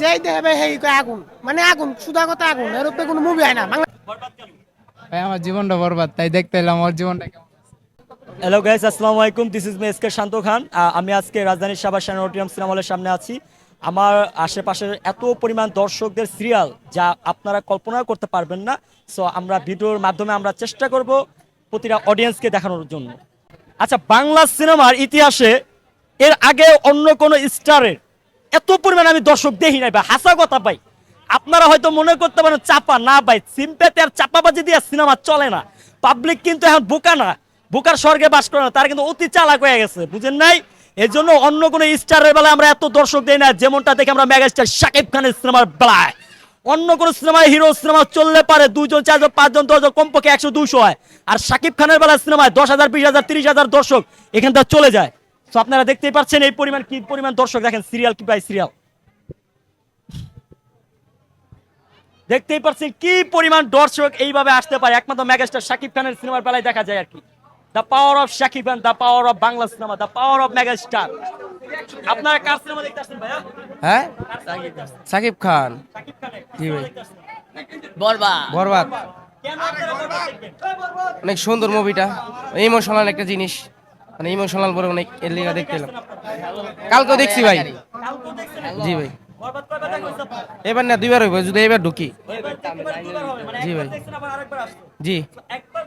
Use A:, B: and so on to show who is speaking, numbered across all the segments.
A: যেই আগুন। মানে আগুন সুদা কথা আগুন এর উপরে কোনো মুভি হয় না। বাংলা
B: ভাই আমার জীবনটা বরবাদ তাই দেখতে এলাম আমার জীবনটা কেমন
C: হ্যালো গাইস আসসালামু আলাইকুম this is me S K Shanto Khan. আমি আজকে রাজধানীর সাবাসান অডিয়াম সিনেমা হলের সামনে আছি। আমার আশেপাশের এত পরিমাণ দর্শকদের সিরিয়াল যা আপনারা কল্পনা করতে পারবেন না। সো আমরা ভিডিওর মাধ্যমে আমরা চেষ্টা করব প্রতিটা অডিয়েন্সকে দেখানোর জন্য। আচ্ছা বাংলা সিনেমার ইতিহাসে এর আগে অন্য কোনো স্টারের এত পরিমাণ আমি দর্শক দেখি নাই ভাই, হাসা কথা পাই আপনারা হয়তো মনে করতে পারেন চাপা। না ভাই, সিম্পেতে আর চাপাবাজি দিয়ে সিনেমা চলে না। পাবলিক কিন্তু এখন বোকা না। বোকার স্বর্গে বাস করে না, তারা কিন্তু অতি চালাক হয়ে গেছে, বুঝেন নাই? এই জন্য অন্য কোনো স্টারের বেলায় আমরা এত দর্শক দেই না, যেমনটা দেখে আমরা মেগাস্টার শাকিব খানের সিনেমার বেলায়। অন্য কোনো সিনেমায় হিরো সিনেমা চললে পারে দুজন চারজন, পাঁচজন, দশজন, কমপক্ষে একশো দুশো হয়। আর শাকিব খানের বেলায় সিনেমায় দশ হাজার, বিশ হাজার, তিরিশ হাজার দর্শক এখানটা চলে যায়। তো আপনারা দেখতেই পাচ্ছেন এই পরিমাণ কি পরিমাণ দর্শক। দেখেন সিরিয়াল কি পাই সিরিয়াল দেখতেই পাচ্ছেন কি পরিমাণ দর্শক এইভাবে আসতে পারে। একমাত্র মেগাস্টার শাকিব খানের সিনেমার বেলায় দেখা যায় আর কি। The power of Shakib Khan the power of Bangla cinema the power of megastar আপনারা কার সিনেমা দেখতে আসছেন ভাইয়া?
B: হ্যাঁ? সাকিব খান।
C: শাকিব খানের
B: জি ভাই। বরবাদ।
C: বরবাদ।
B: অনেক সুন্দর মুভিটা ইমোশনাল একটা জিনিস। মানে ইমোশনাল বলে অনেক এর লিগা দেখতে এলাম। কালকেও দেখছি ভাই। জি ভাই? এবার না দুইবার হইব যদি এবার ঢুকি। জি ভাই। জি।
C: পর?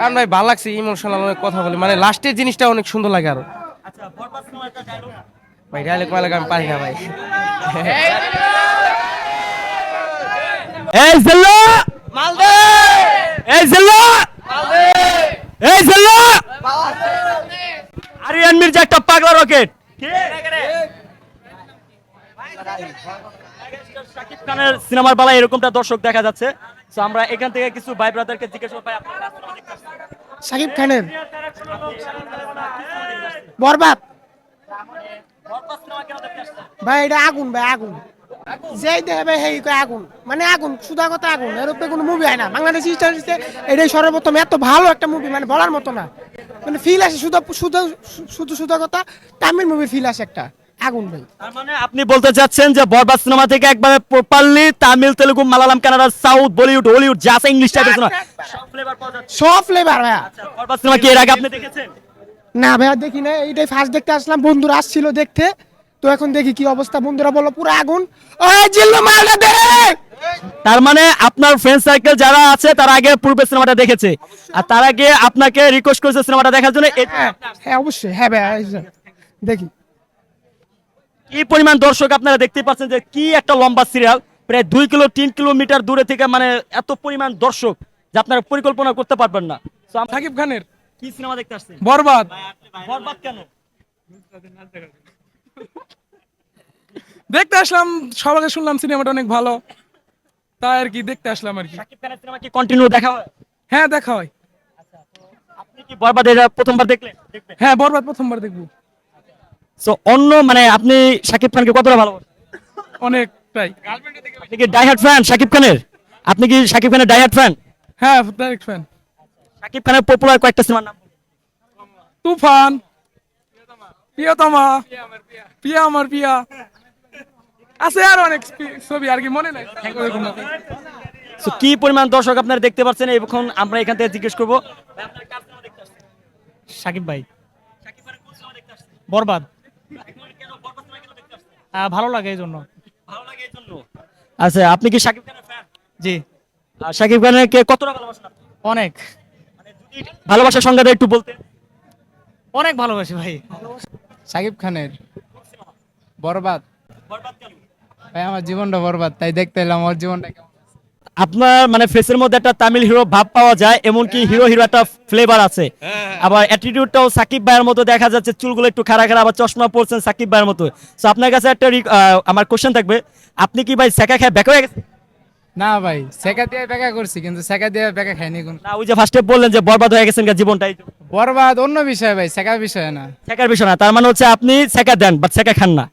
B: কারণ ভাই ভালো লাগছে ইমোশনাল অনেক কথা বলি। মানে লাস্টের জিনিসটা অনেক সুন্দর লাগে
C: আরও।
B: ভাই ডাইলেক্ট মাইলেক আমি পারি না ভাই।
C: এই মালদে! এই জেল্লা এই জেল্লা মির্জা একটা পাগলা রকেট। শাকিব খানের সিনেমার বেলায় এরকমটা দর্শক দেখা যাচ্ছে। তো আমরা এখান থেকে কিছু ভাই ব্রাদারকে জিজ্ঞেস করব ভাই আপনারা সিনেমা
A: সাকিব খানের বরবাদ।
C: বরবাদ সিনেমা কেন দেখতে আসছেন?
A: ভাই এটা আগুন ভাই আগুন। যেই দেবে সেই কয় আগুন। মানে আগুন সুদা কথা আগুন। এর উপরে কোনো মুভি হয় না। বাংলাদেশ এটাই সর্বপ্রথম এত ভালো একটা মুভি মানে বলার মতো না। মানে ফিল আসে শুধু শুধু শুধু সুদা কথা তামিল মুভির ফিল আসে একটা আগুন ভাই।
C: তার মানে আপনি বলতে চাচ্ছেন যে বরবাদ সিনেমা থেকে একবারে properly Tamil Telugu Malayalam Kannada south Bollywood Hollywood যা আছে ইংলিশ টাইপের সিনেমা সব ফ্লেভার পাওয়া যাচ্ছে।
A: সব ফ্লেভার ভাইয়া।
C: আচ্ছা, বরবাদ সিনেমা কি এর আগে আপনি দেখেছেন?
A: না ভাইয়া দেখি না এইটাই ফার্স্ট দেখতে আসলাম বন্ধুরা আসছিল দেখতে। তো এখন দেখি কি অবস্থা বন্ধুরা বলল পুরো আগুন। ওই জিল্লু মালটা দে!
C: তার মানে আপনার ফ্রেন্ড সার্কেল যারা আছে তারা আগে পূর্বে সিনেমাটা দেখেছে। আর তার আগে আপনাকে রিকোয়েস্ট করেছে সিনেমাটা দেখার জন্য
A: হ্যাঁ হ্যাঁ অবশ্যই হ্যাঁ যে, দেখি।
C: কি পরিমাণ দর্শক আপনারা দেখতে পাচ্ছেন যে কি একটা লম্বা সিরিয়াল প্রায় দুই কিলো তিন কিলোমিটার দূরে থেকে মানে এত পরিমাণ দর্শক যে আপনারা পরিকল্পনা করতে পারবেন না।
D: সাকিব খানের?
C: কি সিনেমা দেখতে আসছেন?
D: বরবাদ।
C: বরবাদ কেন?
D: দেখতে আসলাম সবাইকে শুনলাম সিনেমাটা অনেক ভালো। তাই আর কি দেখতে আসলাম আর কি।
C: শাকিব খানের সিনেমা কি কন্টিনিউ দেখা হয়
D: হ্যাঁ দেখা হয়
C: আপনি কি বরবাদ এটা প্রথমবার দেখলেন? দেখবেন?
D: হ্যাঁ বরবাদ প্রথমবার দেখব।
C: সো অন্য মানে আপনি শাকিব খানকে কতটা ভালোবাসেন?
D: অনেকটাই।
C: আপনি কি ডাইহার্ট ফ্যান শাকিব খানের? আপনি কি শাকিব খানের ডাইহার্ট ফ্যান
D: হ্যাঁ ডাইরেক্ট ফ্যান
C: শাকিব খানের পপুলার কয়েকটা সিনেমার নাম বলুন।
D: তুফান প্রিয়তমা পিয়া আমার পিয়া আছে আর অনেক ছবি আর কি মনে নাই। ওরকম
C: কি পরিমাণ দর্শক আপনারা দেখতে পাচ্ছেন? এখন আমরা এখান থেকে জিজ্ঞেস করব।
E: সাকিব ভাই। বরবাদ। আহ, ভালো লাগে এই জন্য।
C: আচ্ছা আপনি কি সাকিব
E: জি।
C: সাকিব খানের কে কতটা ভালোবাসেন
E: অনেক।
C: ভালোবাসার সংজ্ঞাটা একটু বলতে
E: অনেক ভালোবাসি ভাই।
B: সাকিব খানের বরবাদ। ভাই আমার জীবনটা বরবাদ তাই দেখতে এলাম আমার জীবনটা কেমন
C: আপনার মানে ফেসের মধ্যে একটা তামিল হিরো ভাব পাওয়া যায় এমনকি হিরো হিরো একটা ফ্লেভার আছে। আবার অ্যাটিটিউডটাও সাকিব ভাইয়ের মতো দেখা যাচ্ছে চুলগুলো একটু খাড়া খাড়া আবার চশমা পরছেন সাকিব ভাইয়ের মতো। সো আপনার কাছে একটা আমার কোশ্চেন থাকবে আপনি কি ভাই সেকা খায় ব্যাক হয়ে গেছে
B: না ভাই সেকা দিয়ে বেকা করছি কিন্তু সেকা দিয়ে বেকা খাইনি কোন।
C: না ওই যে ফার্স্টে বললেন যে বরবাদ হয়ে গেছেন জীবনটাই
B: বরবাদ অন্য বিষয় ভাই সেকা বিষয় না।
C: সেকার বিষয় না তার মানে হচ্ছে আপনি সেকা দেন বাট সেকা খান না।